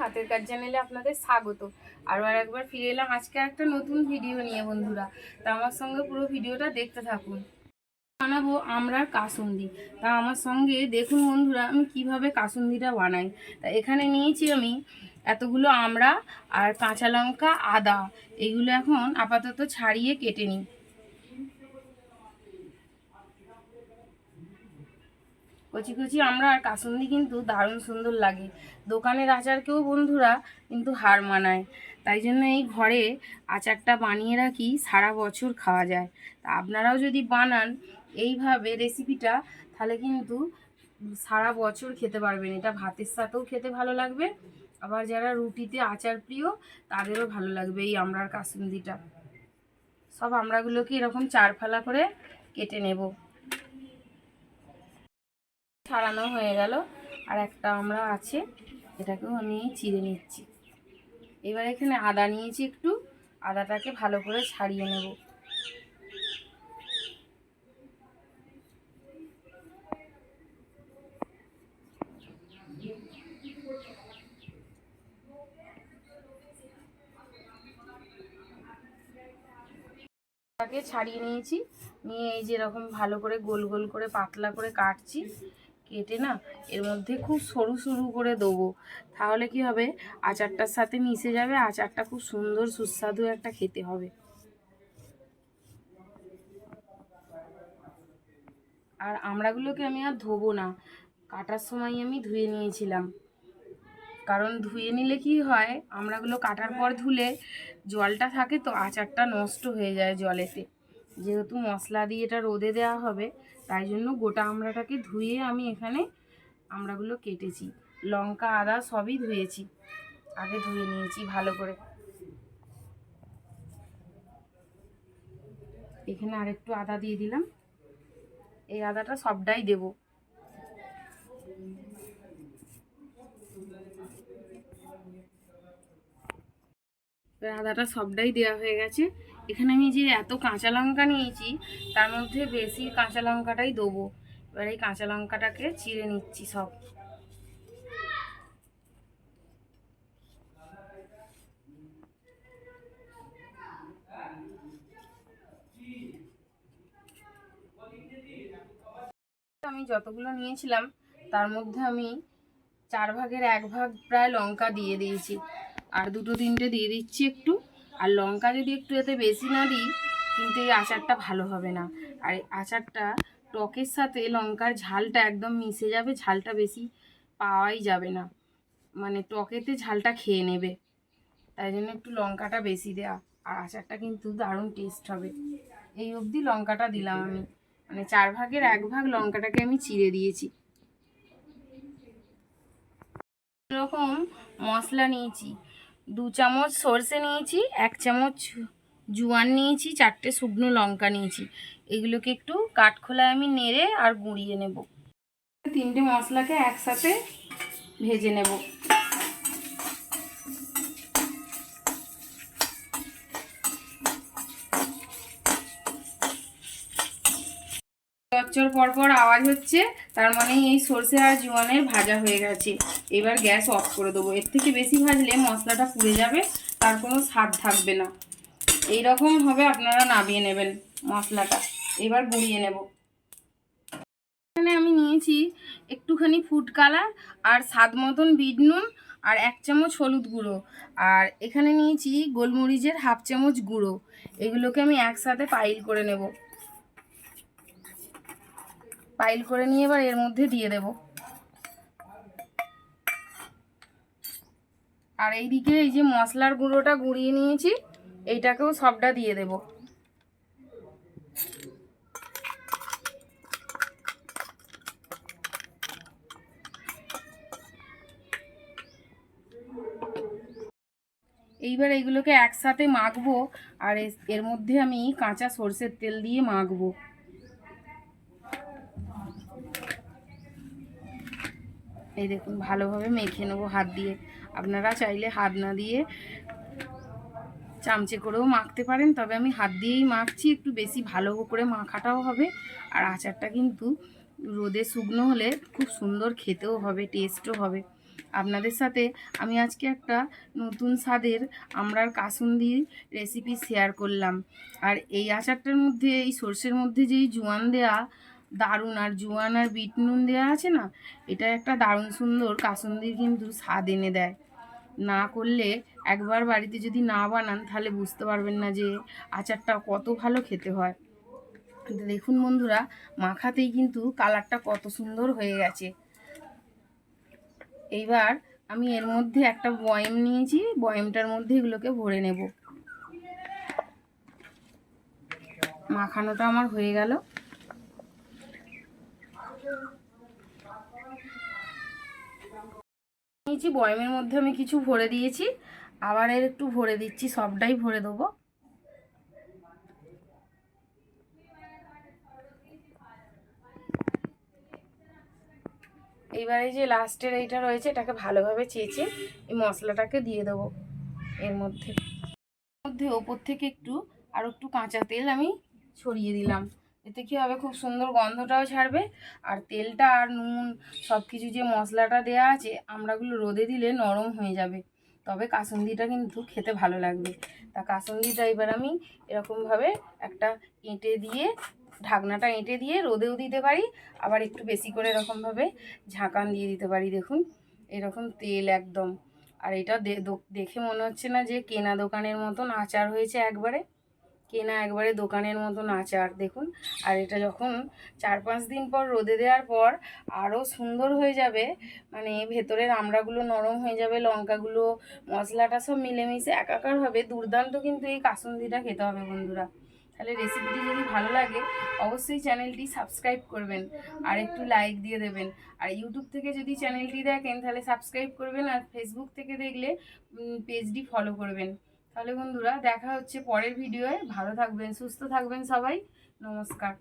হাতের কাজ চ্যানেলে আপনাদের স্বাগত। আরও আর একবার ফিরে এলাম আজকে একটা নতুন ভিডিও নিয়ে বন্ধুরা। তা আমার সঙ্গে পুরো ভিডিওটা দেখতে থাকুন। বানাবো আমরার কাসুন্দি। তা আমার সঙ্গে দেখুন বন্ধুরা, আমি কীভাবে কাসুন্দিটা বানাই। তা এখানে নিয়েছি আমি এতগুলো আমড়া আর কাঁচা লঙ্কা, আদা। এগুলো এখন আপাতত ছাড়িয়ে কেটে নিই। কচি কচি আমরা আর কাসুন্দি কিন্তু দারুণ সুন্দর লাগে। দোকানের আচারকেও বন্ধুরা কিন্তু হার মানায়। তাই জন্য এই ঘরে আচারটা বানিয়ে রাখি, সারা বছর খাওয়া যায়। তা আপনারাও যদি বানান এইভাবে রেসিপিটা, তাহলে কিন্তু সারা বছর খেতে পারবেন। এটা ভাতের সাথেও খেতে ভালো লাগবে। আবার যারা রুটিতে আচার প্রিয়, তাদেরও ভালো লাগবে এই আমরার কাসুন্দিটা। সব আমরাগুলোকে এরকম চার ফালা করে কেটে নেব। ছাড়ানো হয়ে গেল। আর একটা আমরা আছে, এটাকেও আমি চিড়ে নিচ্ছি। এবার এখানে আদা নিয়েছি একটু। আদাটাকে ভালো করে ছাড়িয়ে নেব। তাকে ছাড়িয়ে নিয়েছি। নিয়ে এই যে এরকম ভালো করে গোল গোল করে পাতলা করে কাটছি। কেটে না এর মধ্যে খুব সরু সরু করে দেবো। তাহলে কি হবে? আচারটার সাথে মিশে যাবে, আচারটা খুব সুন্দর, সুস্বাদু একটা খেতে হবে। আর আমড়াগুলোকে আমি আর ধোবো না। কাটার সময় আমি ধুয়ে নিয়েছিলাম। কারণ ধুয়ে নিলে কি হয়, আমড়াগুলো কাটার পর ধুলে জলটা থাকে তো, আচারটা নষ্ট হয়ে যায় জলেতে। যেহেতু মশলা দিয়ে এটা রোদে দেওয়া হবে তাই জন্য গোটা আমড়াটাকে ধুয়ে আমি এখানে আমড়াগুলো কেটেছি। লঙ্কা, আদা সবই ধুয়েছি। আগে ধুয়ে নিয়েছি ভালো করে। এখানে আরেকটু আদা দিয়ে দিলাম। এই আদাটা সবটাই দেবো। আদাটা সবটাই দেওয়া হয়ে গেছে। এখানে আমি যে এত কাঁচা লঙ্কা নিয়েছি, তার মধ্যে বেশি কাঁচা লঙ্কাটাই দেবো। এবার এই কাঁচা লঙ্কাটাকে চিড়ে নিচ্ছি সব। আমি যতগুলো নিয়েছিলাম, তার মধ্যে আমি চার ভাগের এক ভাগ প্রায় লঙ্কা দিয়ে দিয়েছি। আর দুটো তিনটে দিয়ে দিচ্ছি একটু। আর লঙ্কা যদি একটু এতে বেশি না দিই, কিন্তু এই আচারটা ভালো হবে না। আর আচারটা টকের সাথে লঙ্কার ঝালটা একদম মিশে যাবে, ঝালটা বেশি পাওয়াই যাবে না। মানে টকেতে ঝালটা খেয়ে নেবে। তাই জন্য একটু লঙ্কাটা বেশি দেওয়া আর আচারটা কিন্তু দারুণ টেস্ট হবে। এই অবধি লঙ্কাটা দিলাম আমি। মানে চার ভাগের এক ভাগ লঙ্কাটাকে আমি চিড়ে দিয়েছি। এরকম মশলা নিয়েছি। দু চামচ সর্ষে নিয়েছি, এক চামচ জোয়ান নিয়েছি, চারটে শুকনো লঙ্কা নিয়েছি। এগুলোকে একটু কাঠখোলায় আমি নেড়ে আর গুঁড়িয়ে নেব। তিনটে মশলাকে একসাথে ভেজে নেব। চচ্চর পরপর আওয়াজ হচ্ছে, তার মানে এই সর্ষে আর জোয়ানের ভাজা হয়ে গেছে। এবার গ্যাস অফ করে দেবো। এর থেকে বেশি ভাজলে মশলাটা পুড়ে যাবে, তার কোনো স্বাদ থাকবে না। এই রকম হবে আপনারা নামিয়ে নেবেন মশলাটা। এবার গুঁড়িয়ে নেব। এখানে আমি নিয়েছি একটুখানি ফুড কালার আর স্বাদ মতন বিট নুন আর এক চামচ হলুদ গুঁড়ো। আর এখানে নিয়েছি গোলমরিচের হাফ চামচ গুঁড়ো। এগুলোকে আমি একসাথে পাইল করে নেব। পাইল করে নিয়ে এবার এর মধ্যে দিয়ে দেব। আর এইদিকে এই যে মশলার গুঁড়োটা গুঁড়িয়ে নিয়েছি, এইটাকেও সবটা দিয়ে দেব। এইবার এইগুলোকে একসাথে মাখবো, আর এর মধ্যে আমি কাঁচা সর্ষের তেল দিয়ে মাখবো। এই দেখুন, ভালোভাবে মেখে নেব হাত দিয়ে। আপনারা চাইলে হাত না দিয়ে চামচে করেও মাখতে পারেন, তবে আমি হাত দিয়েই মাখছি, একটু বেশি ভালো করে মাখাটাও হবে। আর আচারটা কিন্তু রোদে শুকনো হলে খুব সুন্দর খেতেও হবে টেস্টও হবে। আপনাদের সাথে আমি আজকে একটা নতুন স্বাদের আমড়ার কাসুন্দি রেসিপি শেয়ার করলাম। আর এই আচারটার মধ্যে, এই সর্ষের মধ্যে যেই জোয়ান দেয়া দারুণ। আর জোয়ান আর বিট নুন দেওয়া আছে না, এটা একটা দারুণ সুন্দর কাসুন্দির কিন্তু স্বাদ এনে দেয়। না করলে একবার বাড়িতে যদি না বানান, তাহলে বুঝতে পারবেন না যে আচারটা কত ভালো খেতে হয়। দেখুন বন্ধুরা, মাখাতেই কিন্তু কালারটা কত সুন্দর হয়ে গেছে। এইবার আমি এর মধ্যে একটা বয়েম নিয়েছি, বয়েমটার মধ্যে এগুলোকে ভরে নেব। মাখানোটা আমার হয়ে গেল। নিয়েছি, বয়েমের মধ্যে আমি কিছু ভরে দিয়েছি। আবার এর একটু ভরে দিচ্ছি, সবটাই ভরে দেবো। এইবার এই যে লাস্টের এইটা রয়েছে, এটাকে ভালোভাবে চেঁচে এই মশলাটাকে দিয়ে দেবো এর মধ্যে। মধ্যে ওপর থেকে একটু, আর একটু কাঁচা তেল আমি ছড়িয়ে দিলাম। এতে কী হবে? খুব সুন্দর গন্ধটাও ছাড়বে। আর তেলটা আর নুন সব কিছু যে মশলাটা দেওয়া আছে আমড়াগুলো রোদে দিলে নরম হয়ে যাবে। তবে কাসুন্দিটা কিন্তু খেতে ভালো লাগবে। তা কাসুন্দিটা এবার আমি এরকমভাবে একটা এঁটে দিয়ে, ঢাকনাটা এঁটে দিয়ে রোদেও দিতে পারি। আবার একটু বেশি করে এরকমভাবে ঝাঁকান দিয়ে দিতে পারি, দেখুন। এরকম তেল একদম। আর এটা দেখে মনে হচ্ছে না যে কেনা দোকানের মতন আচার হয়েছে একবারে। কেনা একবারে দোকানের মতন আচার দেখুন, আর এটা যখন চার পাঁচ দিন পর রোদে দেওয়ার পর আরও সুন্দর হয়ে যাবে মানে ভেতরের আমড়াগুলো নরম হয়ে যাবে, লঙ্কাগুলো, মশলাটা সব মিলেমিশে একাকার হবে, দুর্দান্ত কিন্তু এই কাসুন্দিটা খেতে হবে বন্ধুরা। তাহলে রেসিপিটি যদি ভালো লাগে, অবশ্যই চ্যানেলটি সাবস্ক্রাইব করবেন আর একটু লাইক দিয়ে দেবেন। আর ইউটিউব থেকে যদি চ্যানেলটি দেখেন, তাহলে সাবস্ক্রাইব করবেন আর ফেসবুক থেকে দেখলে পেজটি ফলো করবেন। তাহলে বন্ধুরা দেখা হচ্ছে পরের ভিডিওয়ে ভালো থাকবেন সুস্থ থাকবেন সবাই। নমস্কার।